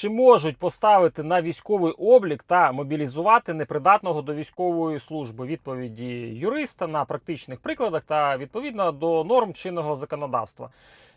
Чи можуть поставити на військовий облік та мобілізувати непридатного до військової служби відповіді юриста на практичних прикладах та відповідно до норм чинного законодавства?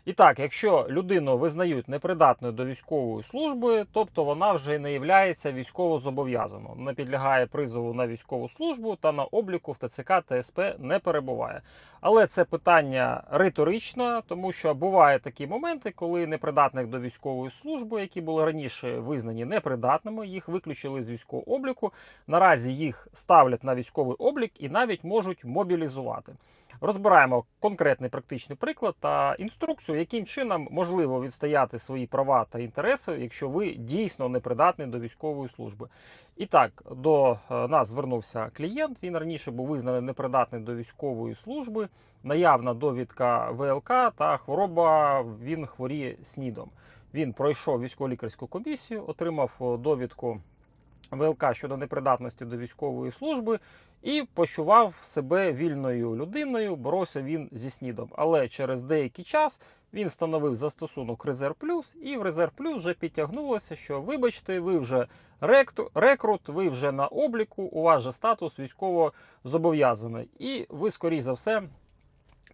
І так, якщо людину визнають непридатною до військової служби, тобто вона вже не є військово зобов'язаною, не підлягає призову на військову службу та на обліку в ТЦК та СП не перебуває. Але це питання риторичне, тому що бувають такі моменти, коли непридатних до військової служби, які були раніше визнані непридатними, їх виключили з військового обліку. Наразі їх ставлять на військовий облік і навіть можуть мобілізувати. Розбираємо конкретний практичний приклад та інструкцію, яким чином можливо відстояти свої права та інтереси, якщо ви дійсно непридатний до військової служби. І так, до е, нас звернувся клієнт. Він раніше був визнаний непридатним до військової служби, наявна довідка ВЛК та хвороба. Він хворіє СНІДом. Він пройшов військово-лікарську комісію, отримав е, довідку ВЛК щодо непридатності до військової служби і почував себе вільною людиною. Боровся він зі СНІДом. Але через деякий час він встановив застосунок Резерв Плюс, і в Резерв Плюс вже підтягнулося, що вибачте, ви вже рекрут, ви вже на обліку, у вас же статус військово зобов'язаний, і ви, скоріш за все,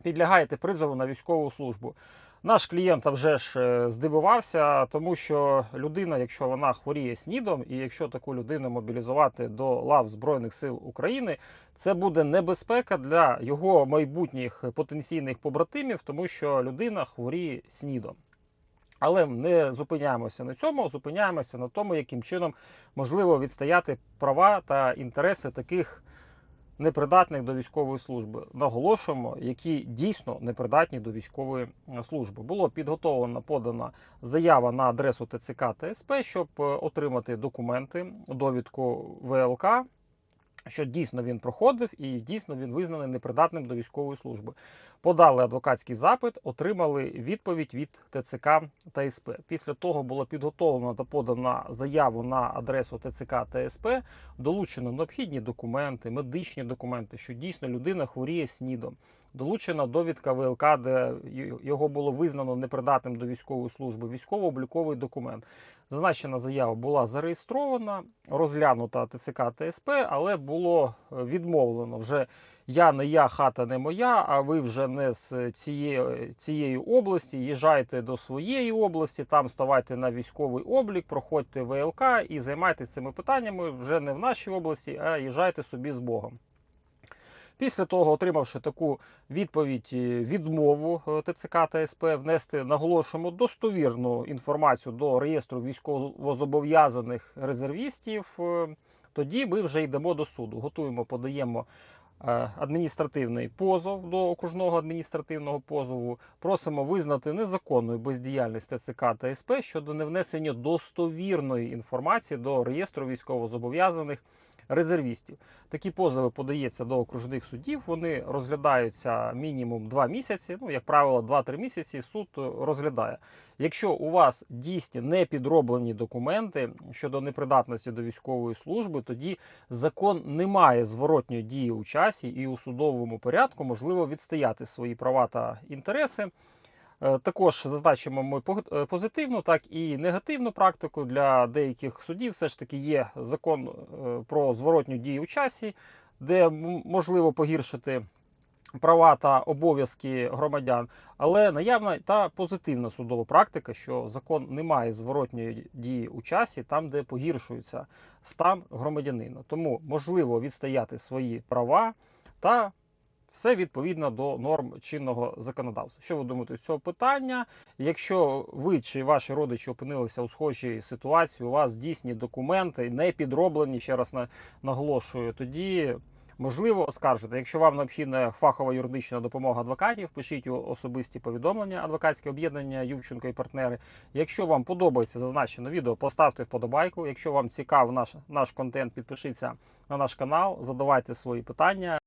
підлягаєте призову на військову службу. Наш клієнт вже ж е, здивувався, тому що людина, якщо вона хворіє СНІДом, і якщо таку людину мобілізувати до лав Збройних сил України, це буде небезпека для його майбутніх потенційних побратимів, тому що людина хворіє СНІДом. Але не зупиняємося на цьому, зупиняємося на тому, яким чином можливо відстояти права та інтереси таких непридатних до військової служби. Наголошуємо, які дійсно непридатні до військової е, служби. Було підготовлено подана заява на адресу ТЦК СП, щоб е, отримати документи, довідку ВЛК. Що дійсно він проходив і дійсно він визнаний непридатним до військової служби. Подали адвокатський запит, отримали відповідь від ТЦК та СП. Після того було підготовлено та подана заяву на адресу ТЦК та СП, долучено необхідні документи, медичні документи, що дійсно людина хворіє СНІДом. Долучена довідка ВЛК, де його було визнано непридатним до військової служби, військово-обліковий документ. Зазначена заява була зареєстрована, розглянута ТЦК та СП, але було е, відмовлено вже я не я, хата не моя, а ви вже не з цієї, цієї області. Їжджайте до своєї області, там ставайте на військовий облік, проходьте ВЛК і займайтеся цими питаннями вже не в нашій області, а їжджайте собі з Богом. Після того, отримавши таку відповідь е, відмову е, ТЦК та СП, внести наголошуємо достовірну інформацію до реєстру військовозобов'язаних резервістів. Тоді ми вже йдемо до суду. Готуємо, подаємо е, адміністративний позов до окружного адміністративного позову. Просимо визнати незаконною бездіяльність ТЦК та СП щодо невнесення достовірної інформації до реєстру військовозобов'язаних резервістів. Такі позови подаються до окружних судів. Вони розглядаються мінімум 2 місяці. Ну, як правило, 2-3 місяці суд розглядає. Якщо у вас дійсні не підроблені документи щодо непридатності до військової служби, тоді закон не має зворотньої дії у часі і у судовому порядку можливо відстояти свої права та інтереси. Е, Також зазначимо ми е, позитивну, так і негативну практику для деяких судів. Все ж таки є закон е, про зворотню дію у часі, де можливо погіршити права та обов'язки громадян, але наявна та позитивна судова практика, що закон не має зворотньої дії у часі, там, де погіршується стан громадянина. Тому можливо відстояти свої права та все відповідно до норм чинного законодавства. Що ви думаєте з цього питання? Якщо ви чи ваші родичі опинилися у схожій ситуації, у вас дійсні документи не підроблені, ще раз наголошую, тоді можливо оскаржити. Якщо вам необхідна фахова юридична допомога адвокатів, пишіть у особисті повідомлення адвокатське об'єднання Ювченко і партнери. Якщо вам подобається зазначене відео, поставте вподобайку. Якщо вам цікав наш, наш контент, підпишіться на наш канал, задавайте свої питання.